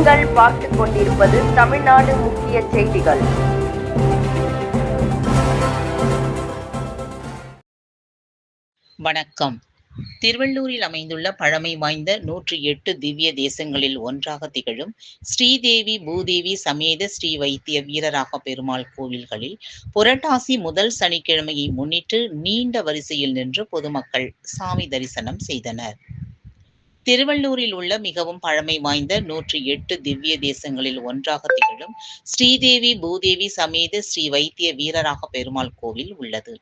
நீங்கள் பார்த்துக் கொண்டிருப்பது தமிழ்நாடு முக்கிய செய்திகள். வணக்கம். திருவள்ளூரில் அமைந்துள்ள பழமை வாய்ந்த நூற்றி எட்டு திவ்ய தேசங்களில் ஒன்றாக திகழும் ஸ்ரீதேவி பூதேவி சமேத ஸ்ரீ வைத்திய வீரராக பெருமாள் கோவில்களில் புரட்டாசி முதல் சனிக்கிழமையை முன்னிட்டு நீண்ட வரிசையில் நின்று பொதுமக்கள் சாமி தரிசனம் செய்தனர். திருவள்ளூரில் உள்ள மிகவும் பழமை வாய்ந்த நூற்றி எட்டு திவ்ய தேசங்களில் ஒன்றாக திகழும் ஸ்ரீதேவி பூதேவி சமேத ஸ்ரீ வைத்திய வீரராக பெருமாள் கோவில் உள்ளது.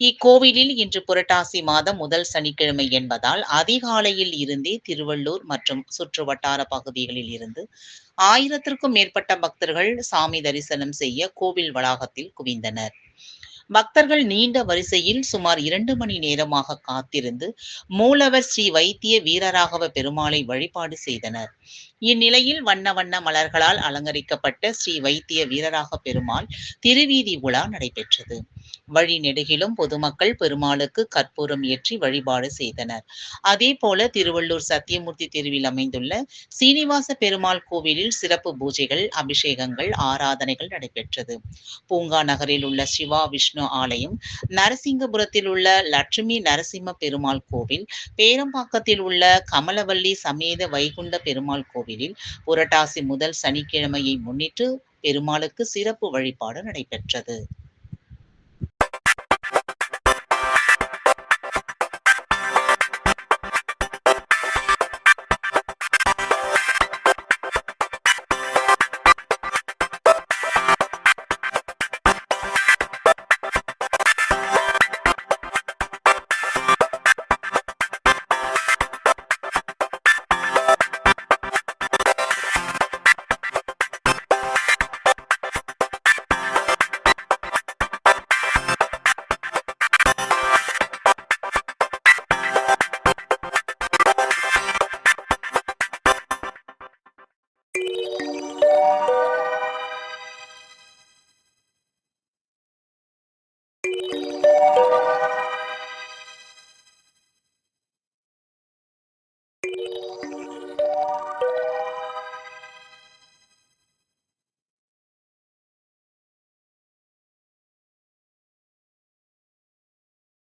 இக்கோவிலில் இன்று புரட்டாசி மாதம் முதல் சனிக்கிழமை என்பதால் அதிகாலையில் இருந்தே திருவள்ளூர் மற்றும் சுற்று வட்டார பகுதிகளில் இருந்து ஆயிரத்திற்கும் மேற்பட்ட பக்தர்கள் சாமி தரிசனம் செய்ய கோவில் வளாகத்தில் குவிந்தனர். பக்தர்கள் நீண்ட வரிசையில் சுமார் இரண்டு மணி நேரமாக காத்திருந்து மூலவர் ஸ்ரீ வைத்திய வீரராகவ பெருமாளை வழிபாடு செய்தனர். இந்நிலையில் வண்ண வண்ண மலர்களால் அலங்கரிக்கப்பட்ட ஸ்ரீ வைத்திய வீரராக பெருமாள் திருவீதி உலா நடைபெற்றது. வழி நெடுகிலும் பொதுமக்கள் பெருமாளுக்கு கற்பூரம் ஏற்றி வழிபாடு செய்தனர். அதே போல திருவள்ளூர் சத்தியமூர்த்தி தெருவில் அமைந்துள்ள சீனிவாச பெருமாள் கோவிலில் சிறப்பு பூஜைகள் அபிஷேகங்கள் ஆராதனைகள் நடைபெற்றது. பூங்கா நகரில் உள்ள சிவா விஷ்ணு ஆலயம் நரசிங்கபுரத்தில் உள்ள லட்சுமி நரசிம்ம பெருமாள் கோவில் பேரம்பாக்கத்தில் உள்ள கமலவல்லி சமேத வைகுண்ட பெருமாள் கோவிலில் புரட்டாசி முதல் சனிக்கிழமையை முன்னிட்டு பெருமாளுக்கு சிறப்பு வழிபாடு நடைபெற்றது. Thank you